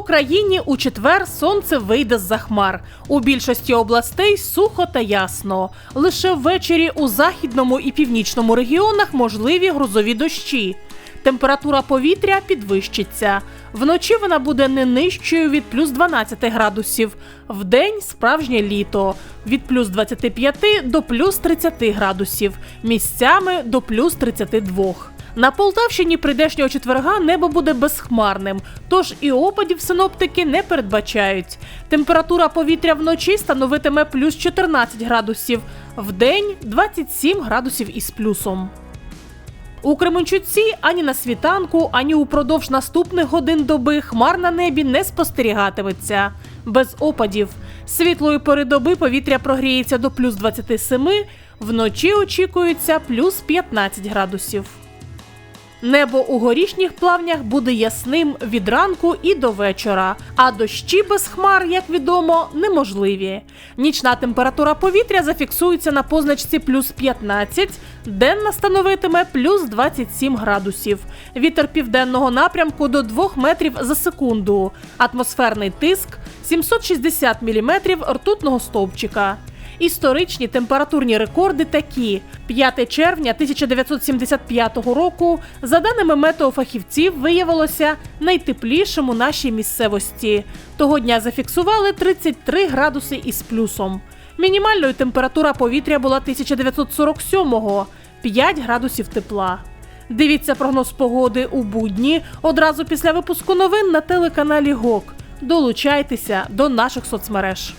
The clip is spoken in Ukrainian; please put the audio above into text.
Україні у четвер сонце вийде з-за хмар. У більшості областей сухо та ясно. Лише ввечері у західному і північному регіонах можливі грозові дощі. Температура повітря підвищиться. Вночі вона буде не нижчою від плюс 12 градусів. Вдень справжнє літо від плюс 25 до плюс 30 градусів, місцями до плюс 32. На Полтавщині прийдешнього четверга небо буде безхмарним, тож і опадів синоптики не передбачають. Температура повітря вночі становитиме плюс 14 градусів, вдень 27 градусів із плюсом. У Кременчуці ані на світанку, ані упродовж наступних годин доби хмар на небі не спостерігатиметься. Без опадів. Світлої пори доби повітря прогріється до плюс 27, вночі очікується плюс 15 градусів. Небо у горішніх плавнях буде ясним від ранку і до вечора, а дощі без хмар, як відомо, неможливі. Нічна температура повітря зафіксується на позначці плюс 15, денна становитиме плюс 27 градусів. Вітер південного напрямку до 2 метрів за секунду. Атмосферний тиск 760 міліметрів ртутного стовпчика. Історичні температурні рекорди такі: 5 червня 1975 року, за даними метеофахівців, виявилося найтеплішим у нашій місцевості. Того дня зафіксували 33 градуси із плюсом. Мінімальною температура повітря була 1947-го – 5 градусів тепла. Дивіться прогноз погоди у будні одразу після випуску новин на телеканалі ГОК. Долучайтеся до наших соцмереж.